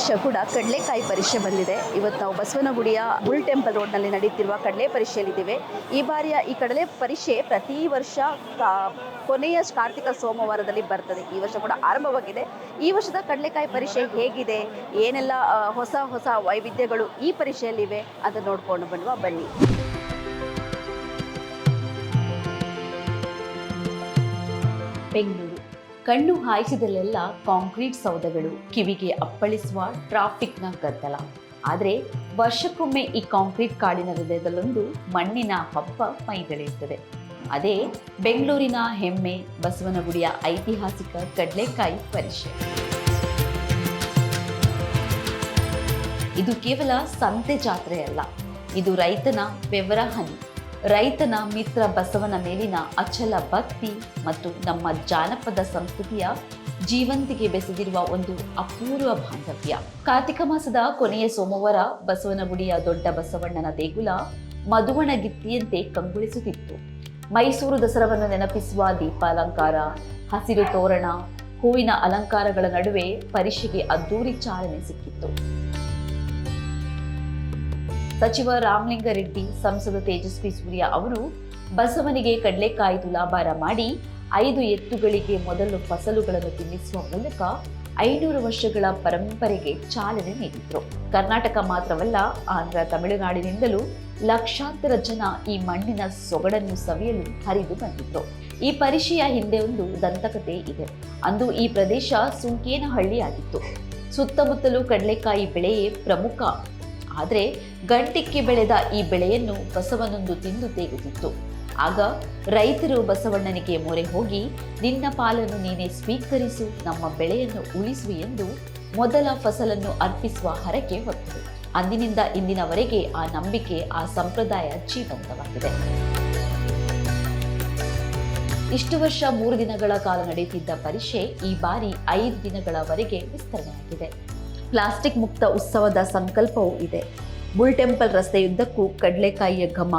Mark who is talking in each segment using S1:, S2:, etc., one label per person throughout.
S1: ವರ್ಷ ಕೂಡ ಕಡಲೆಕಾಯಿ ಪರೀಕ್ಷೆ ಬಂದಿದೆ. ಇವತ್ತು ನಾವು ಬಸವನಗುಡಿಯ ಬುಲ್ ಟೆಂಪಲ್ ರೋಡ್ನಲ್ಲಿ ನಡೆಯುತ್ತಿರುವ ಕಡಲೆ ಪರೀಕ್ಷೆಯಲ್ಲಿದ್ದೇವೆ. ಈ ಬಾರಿಯ ಈ ಕಡಲೆ ಪರೀಕ್ಷೆ ಪ್ರತಿ ವರ್ಷ ಕೊನೆಯ ಕಾರ್ತಿಕ ಸೋಮವಾರದಲ್ಲಿ ಬರ್ತದೆ. ಈ ವರ್ಷ ಕೂಡ ಆರಂಭವಾಗಿದೆ. ಈ ವರ್ಷದ ಕಡಲೆಕಾಯಿ ಪರೀಕ್ಷೆ ಹೇಗಿದೆ? ಏನೆಲ್ಲ ಹೊಸ ಹೊಸ ವೈವಿಧ್ಯಗಳು ಈ ಪರೀಕ್ಷೆಯಲ್ಲಿವೆ? ಅಂತ ನೋಡಿಕೊಂಡು ಬನ್ನುವ ಬನ್ನಿ. ಬೆಂಗಳೂರು. ಕಣ್ಣು ಹಾಯಿಸಿದಲ್ಲೆಲ್ಲ ಕಾಂಕ್ರೀಟ್ ಸೌಧಗಳು ಕಿವಿಗೆ ಅಪ್ಪಳಿಸುವ ಟ್ರಾಫಿಕ್ನ ಗದ್ದಲ. ಆದರೆ ವರ್ಷಕ್ಕೊಮ್ಮೆ ಈ ಕಾಂಕ್ರೀಟ್ ಕಾಡಿನ ಹೃದಯದಲ್ಲೊಂದು ಮಣ್ಣಿನ ಹಬ್ಬ ಮೈದಳೆಯುತ್ತದೆ. ಅದೇ ಬೆಂಗಳೂರಿನ ಹೆಮ್ಮೆ ಬಸವನಗುಡಿಯ ಐತಿಹಾಸಿಕ ಕಡಲೆಕಾಯಿ ಪರಿಷೆ. ಇದು ಕೇವಲ ಸಂತೆ ಜಾತ್ರೆಯಲ್ಲ, ಇದು ರೈತನ ಬೆವರ ಹನಿ. ರೈತನ ಮಿತ್ರ ಬಸವನ ಮೇಲಿನ ಅಚಲ ಭಕ್ತಿ ಮತ್ತು ನಮ್ಮ ಜಾನಪದ ಸಂಸ್ಕೃತಿಯ ಜೀವಂತಿಗೆ ಬೆಸೆದಿರುವ ಒಂದು ಅಪೂರ್ವ ಬಾಂಧವ್ಯ. ಕಾರ್ತಿಕ ಮಾಸದ ಕೊನೆಯ ಸೋಮವಾರ ಬಸವನಗುಡಿಯ ದೊಡ್ಡ ಬಸವಣ್ಣನ ದೇಗುಲ ಮಧುವಣಗಿತ್ತಿಯಂತೆ ಕಂಗೊಳಿಸುತ್ತಿತ್ತು. ಮೈಸೂರು ದಸರಾವನ್ನು ನೆನಪಿಸುವ ದೀಪಾಲಂಕಾರ, ಹಸಿರು ತೋರಣ, ಹೂವಿನ ಅಲಂಕಾರಗಳ ನಡುವೆ ಪರೀಕ್ಷೆಗೆ ಅದ್ದೂರಿ ಚಾಲನೆ ಸಿಕ್ಕಿತ್ತು. ಸಚಿವ ರಾಮಲಿಂಗಾರೆಡ್ಡಿ ಸಂಸದ ತೇಜಸ್ವಿ ಸೂರ್ಯ ಅವರು ಬಸವನಿಗೆ ಕಡಲೆಕಾಯಿ ತುಲಾಭಾರ ಮಾಡಿ ಐದು ಎತ್ತುಗಳಿಗೆ ಮೊದಲು ಫಸಲುಗಳನ್ನು ತಿನ್ನಿಸುವ ಮೂಲಕ ಐನೂರು ವರ್ಷಗಳ ಪರಂಪರೆಗೆ ಚಾಲನೆ ನೀಡಿದ್ರು. ಕರ್ನಾಟಕ ಮಾತ್ರವಲ್ಲ, ಆಂಧ್ರ ತಮಿಳುನಾಡಿನಿಂದಲೂ ಲಕ್ಷಾಂತರ ಜನ ಈ ಮಣ್ಣಿನ ಸೊಗಡನ್ನು ಸವಿಯಲು ಹರಿದು ಬಂದಿದ್ರು. ಈ ಪರಿಷೆಯ ಹಿಂದೆ ಒಂದು ದಂತಕತೆ ಇದೆ. ಅಂದು ಈ ಪ್ರದೇಶ ಸುಂಕೇನಹಳ್ಳಿ ಆಗಿತ್ತು ಸುತ್ತಮುತ್ತಲೂ ಕಡಲೆಕಾಯಿ ಬೆಳೆಯೇ ಪ್ರಮುಖ ಆದರೆ ಗಂಟಿಕ್ಕಿ ಬೆಳೆದ ಈ ಬೆಳೆಯನ್ನು ಬಸವನೊಂದು ತಿಂದು ತೇಗುತ್ತಿತ್ತು. ಆಗ ರೈತರು ಬಸವಣ್ಣನಿಗೆ ಮೊರೆ ಹೋಗಿ, ನಿನ್ನ ಪಾಲನ್ನು ನೀನೇ ಸ್ವೀಕರಿಸು, ನಮ್ಮ ಬೆಳೆಯನ್ನು ಉಳಿಸು ಎಂದು ಮೊದಲ ಫಸಲನ್ನು ಅರ್ಪಿಸುವ ಹರಕೆ ಹೊತ್ತು. ಅಂದಿನಿಂದ ಇಂದಿನವರೆಗೆ ಆ ನಂಬಿಕೆ, ಆ ಸಂಪ್ರದಾಯ ಜೀವಂತವಾಗಿದೆ. ಇಷ್ಟು ವರ್ಷ ಮೂರು ದಿನಗಳ ಕಾಲ ನಡೆಯುತ್ತಿದ್ದ ಪರೀಕ್ಷೆ ಈ ಬಾರಿ ಐದು ದಿನಗಳವರೆಗೆ ವಿಸ್ತರಣೆಯಾಗಿದೆ. ಪ್ಲಾಸ್ಟಿಕ್ ಮುಕ್ತ ಉತ್ಸವದ ಸಂಕಲ್ಪವೂ ಇದೆ. ಬುಲ್ ಟೆಂಪಲ್ ರಸ್ತೆಯುದ್ದಕ್ಕೂ ಕಡಲೆಕಾಯಿಯ ಘಮ,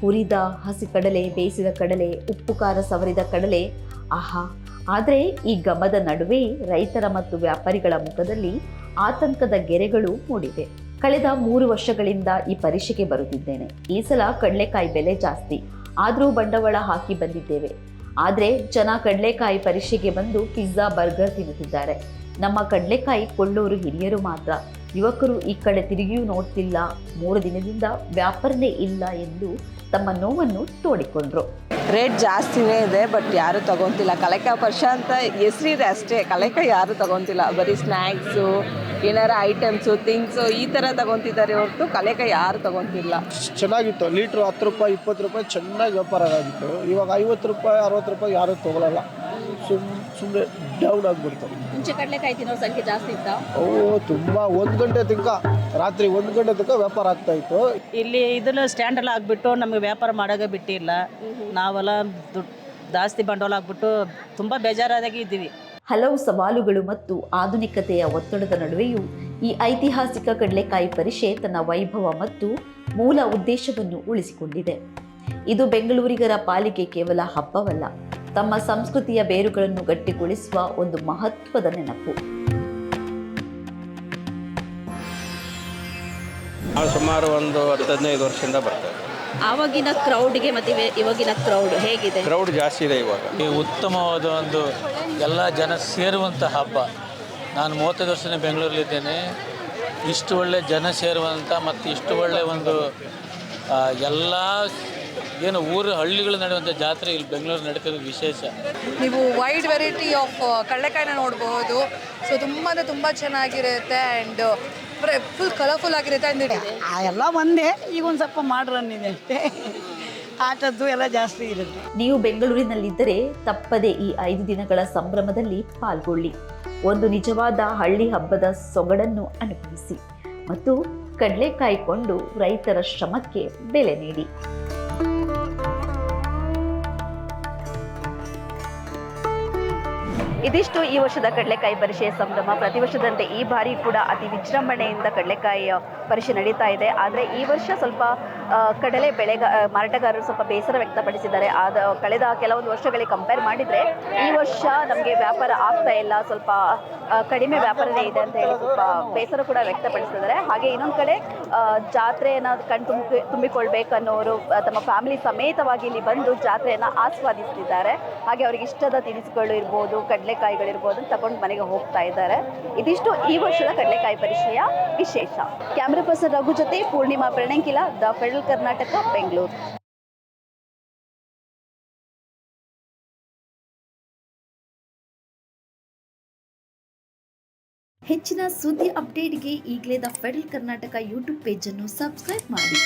S1: ಹುರಿದ ಹಸಿ ಕಡಲೆ ಬೇಯಿಸಿದ ಕಡಲೆ, ಉಪ್ಪು ಖಾರ ಸವರಿದ ಕಡಲೆ, ಆಹಾ! ಆದರೆ ಈ ಘಮದ ನಡುವೆ ರೈತರ ಮತ್ತು ವ್ಯಾಪಾರಿಗಳ ಮುಖದಲ್ಲಿ ಆತಂಕದ ಗೆರೆಗಳು ಮೂಡಿವೆ. ಕಳೆದ ಮೂರು ವರ್ಷಗಳಿಂದ ಈ ಪರೀಕ್ಷೆಗೆ ಬರುತ್ತಿದ್ದೇನೆ. ಈ ಸಲ ಕಡಲೆಕಾಯಿ ಬೆಲೆ ಜಾಸ್ತಿ. ಆದರೂ ಬಂಡವಾಳ ಹಾಕಿ ಬಂದಿದ್ದೇವೆ. ಆದರೆ ಜನ ಕಡಲೆಕಾಯಿ ಪರೀಕ್ಷೆಗೆ ಬಂದು ಪಿಜ್ಜಾ, ಬರ್ಗರ್ ತಿನ್ನುತ್ತಿದ್ದಾರೆ. ನಮ್ಮ ಕಡಲೆಕಾಯಿ ಕೊಳ್ಳೋರು ಹಿರಿಯರು ಮಾತ್ರ. ಯುವಕರು ಈ ಕಡೆ ತಿರುಗಿಯೂ ನೋಡ್ತಿಲ್ಲ. ಮೂರು ದಿನದಿಂದ ವ್ಯಾಪಾರನೇ ಇಲ್ಲ ಎಂದು ತಮ್ಮ ನೋವನ್ನು ತೋಡಿಕೊಂಡ್ರು.
S2: ರೇಟ್ ಜಾಸ್ತಿನೇ ಇದೆ ಬಟ್ ಯಾರು ತಗೊತಿಲ್ಲ. ಕಲೆಕಾಯಿ ವರ್ಷ ಅಂತ ಹೆಸ್ರಿದೆ ಅಷ್ಟೇ. ಕಲೆಕಾಯಿ ಯಾರು ತಗೊಂತಿಲ್ಲ. ಬರೀ ಸ್ನ್ಯಾಕ್ಸು ಏನಾರ ಐಟಮ್ಸು ಥಿಂಗ್ಸು ಈ ಥರ ತಗೊತಿದ್ದಾರೆ ಹೊರತು ಕಲೆಕಾಯಿ ಯಾರು ತಗೊತಿಲ್ಲ.
S3: ಚೆನ್ನಾಗಿತ್ತು. ಲೀಟ್ರು ಹತ್ತು ರೂಪಾಯಿ ಇಪ್ಪತ್ತು ರೂಪಾಯಿ ಚೆನ್ನಾಗಿ ವ್ಯಾಪಾರ ಆಗಿತ್ತು. ಇವಾಗ ಐವತ್ತು ರೂಪಾಯಿ ಅರವತ್ತು ರೂಪಾಯಿ ಯಾರೂ ತೊಗೊಳಲ್ಲ. ಸುಮ್ಮನೆ ಡೌನ್ ಆಗಿಬಿಡ್ತಾರೆ
S1: ಮುಂಚೆ ಕಡಲೆಕಾಯಿ ತಿನ್ನೋ ಸಂಖ್ಯೆ ಜಾಸ್ತಿ ಇತ್ತಾ?
S3: ಓಹ್ ತುಂಬ ಒಂದು ಗಂಟೆ ತನಕ ರಾತ್ರಿ ಒಂದು ಗಂಟೆ ತನಕ ವ್ಯಾಪಾರ ಆಗ್ತಾ ಇತ್ತು.
S4: ಇಲ್ಲಿ ಇದನ್ನ ಸ್ಟ್ಯಾಂಡಲ್ಲಿ ಆಗಿಬಿಟ್ಟು ನಮಗೆ ವ್ಯಾಪಾರ ಮಾಡೋಕೆ ಬಿಟ್ಟಿಲ್ಲ. ನಾವೆಲ್ಲ ದುಡ್ಡು ಜಾಸ್ತಿ ಬಂಡವಾಳ ಆಗ್ಬಿಟ್ಟು ತುಂಬ ಬೇಜಾರಾದಾಗೆ ಇದ್ದೀವಿ.
S1: ಹಲವು ಸವಾಲುಗಳು ಮತ್ತು ಆಧುನಿಕತೆಯ ಒತ್ತಡದ ನಡುವೆಯೂ ಈ ಐತಿಹಾಸಿಕ ಕಡಲೆಕಾಯಿ ಪರಿಷೆ ತನ್ನ ವೈಭವ ಮತ್ತು ಮೂಲ ಉದ್ದೇಶವನ್ನು ಉಳಿಸಿಕೊಂಡಿದೆ. ಇದು ಬೆಂಗಳೂರಿಗರ ಪಾಲಿಗೆ ಕೇವಲ ಹಬ್ಬವಲ್ಲ ತಮ್ಮ ಸಂಸ್ಕೃತಿಯ ಬೇರುಗಳನ್ನು ಗಟ್ಟಿಗೊಳಿಸುವ ಒಂದು ಮಹತ್ವದ ನೆನಪು.
S5: ನಾವು ಸುಮಾರು ಒಂದು ಹತ್ತು ಹದಿನೈದು ವರ್ಷದಿಂದ ಬರ್ತೇವೆ
S1: ಆವಾಗಿನ ಕ್ರೌಡ್ಗೆ ಮತ್ತು ಇವಾಗಿನ ಕ್ರೌಡ್ ಹೇಗಿದೆ?
S5: ಕ್ರೌಡ್ ಜಾಸ್ತಿ ಇದೆ ಇವಾಗ.
S6: ಈ ಉತ್ತಮವಾದ ಒಂದು ಎಲ್ಲ ಜನ ಸೇರುವಂಥ ಹಬ್ಬ. ನಾನು ಮೂವತ್ತೈದು ವರ್ಷದಿಂದ ಬೆಂಗಳೂರಲ್ಲಿದ್ದೇನೆ. ಇಷ್ಟು ಒಳ್ಳೆ ಜನ ಸೇರುವಂಥ ಮತ್ತು ಇಷ್ಟು ಒಳ್ಳೆ ಒಂದು ಎಲ್ಲ ಏನು ಊರು ಹಳ್ಳಿಗಳು ನಡೆಯುವಂಥ ಜಾತ್ರೆ ಇಲ್ಲಿ ಬೆಂಗಳೂರು ನಡೀತಿರೋದು ವಿಶೇಷ?
S7: ನೀವು ವೈಡ್ ವೆರೈಟಿ ಆಫ್ ಕಡಲೆಕಾಯಿನ ನೋಡಬಹುದು ಸೊ ತುಂಬ ಅಂದರೆ ತುಂಬ ಚೆನ್ನಾಗಿರುತ್ತೆ ಆ್ಯಂಡ್ ಫುಲ್ ಕಲರ್ಫುಲ್ ಆಗಿರುತ್ತೆ ಅಂದಿಡಿ
S8: ಆ ಎಲ್ಲ ಒಂದೇ. ಈಗ ಒಂದು ಸ್ವಲ್ಪ ಮಾಡ್ರನ್ ಇದೆ. ಅಷ್ಟೇ ಆಟದ್ದು ಎಲ್ಲ ಜಾಸ್ತಿ ಇರುತ್ತೆ.
S1: ನೀವು ಬೆಂಗಳೂರಿನಲ್ಲಿದ್ದರೆ ತಪ್ಪದೆ ಈ ಐದು ದಿನಗಳ ಸಂಭ್ರಮದಲ್ಲಿ ಪಾಲ್ಗೊಳ್ಳಿ. ಒಂದು ನಿಜವಾದ ಹಳ್ಳಿ ಹಬ್ಬದ ಸೊಗಡನ್ನು ಅನುಭವಿಸಿ. ಮತ್ತು ಕಡಲೆಕಾಯಿ ಕೊಂಡು ರೈತರ ಶ್ರಮಕ್ಕೆ ಬೆಲೆ ನೀಡಿ.
S9: ಇದಿಷ್ಟು ಈ ವರ್ಷದ ಕಡಲೆಕಾಯಿ ಪರಿಷೆಯ ಸಂಭ್ರಮ. ಪ್ರತಿ ವರ್ಷದಂತೆ ಈ ಬಾರಿ ಕೂಡ ಅತಿ ವಿಜೃಂಭಣೆಯಿಂದ ಕಡಲೆಕಾಯಿ ಪರಿಷೆ ನಡೀತಾ ಇದೆ. ಆದರೆ ಈ ವರ್ಷ ಸ್ವಲ್ಪ ಕಡಲೆ ಬೆಳೆಗ ಮಾರಾಟಗಾರರು ಸ್ವಲ್ಪ ಬೇಸರ ವ್ಯಕ್ತಪಡಿಸಿದ್ದಾರೆ. ಆದ, ಕಳೆದ ಕೆಲವೊಂದು ವರ್ಷಗಳಿಗೆ ಕಂಪೇರ್ ಮಾಡಿದರೆ ಈ ವರ್ಷ ನಮಗೆ ವ್ಯಾಪಾರ ಆಗ್ತಾ ಇಲ್ಲ. ಸ್ವಲ್ಪ ಕಡಿಮೆ ವ್ಯಾಪಾರನೇ ಇದೆ ಅಂತ ಹೇಳಿ ಸ್ವಲ್ಪ ಬೇಸರ ಕೂಡ ವ್ಯಕ್ತಪಡಿಸಿದ್ದಾರೆ. ಹಾಗೆ ಇನ್ನೊಂದು ಕಡೆ ಜಾತ್ರೆಯನ್ನು ಕಣ್ ತುಂಬಿ ತುಂಬಿಕೊಳ್ಬೇಕನ್ನೋರು ತಮ್ಮ ಫ್ಯಾಮಿಲಿ ಸಮೇತವಾಗಿ ಇಲ್ಲಿ ಬಂದು ಜಾತ್ರೆಯನ್ನು ಆಸ್ವಾದಿಸ್ತಿದ್ದಾರೆ. ಹಾಗೆ ಅವರಿಗೆ ಇಷ್ಟದ ತಿನಿಸುಗಳು ಇರ್ಬೋದು ಕಡಲೆಕಾಯಿಗಳಿರ್ಬೋದು ತಗೊಂಡು ಮನೆಗೆ ಹೋಗ್ತಾ ಇದ್ದಾರೆ. ಇದಿಷ್ಟು ಈ ವರ್ಷದ ಕಡಲೆಕಾಯಿ ಪರಿಚಯ. ವಿಶೇಷ. ಕ್ಯಾಮ್ರಾ ಪರ್ಸನ್ ರಘು ಜೊತೆ ಪೂರ್ಣಿಮಾ ಪ್ರಣಂಕಿಲ ದ ಫೆಡರಲ್ ಕರ್ನಾಟಕ, ಬೆಂಗಳೂರು. ಹೆಚ್ಚಿನ ಸುದ್ದಿ ಅಪ್ಡೇಟ್ಗೆ ಈಗಲೇ ದ ಫೆಡರಲ್ ಕರ್ನಾಟಕ ಯೂಟ್ಯೂಬ್ ಪೇಜನ್ನು ಸಬ್ಸ್ಕ್ರೈಬ್ ಮಾಡಿ.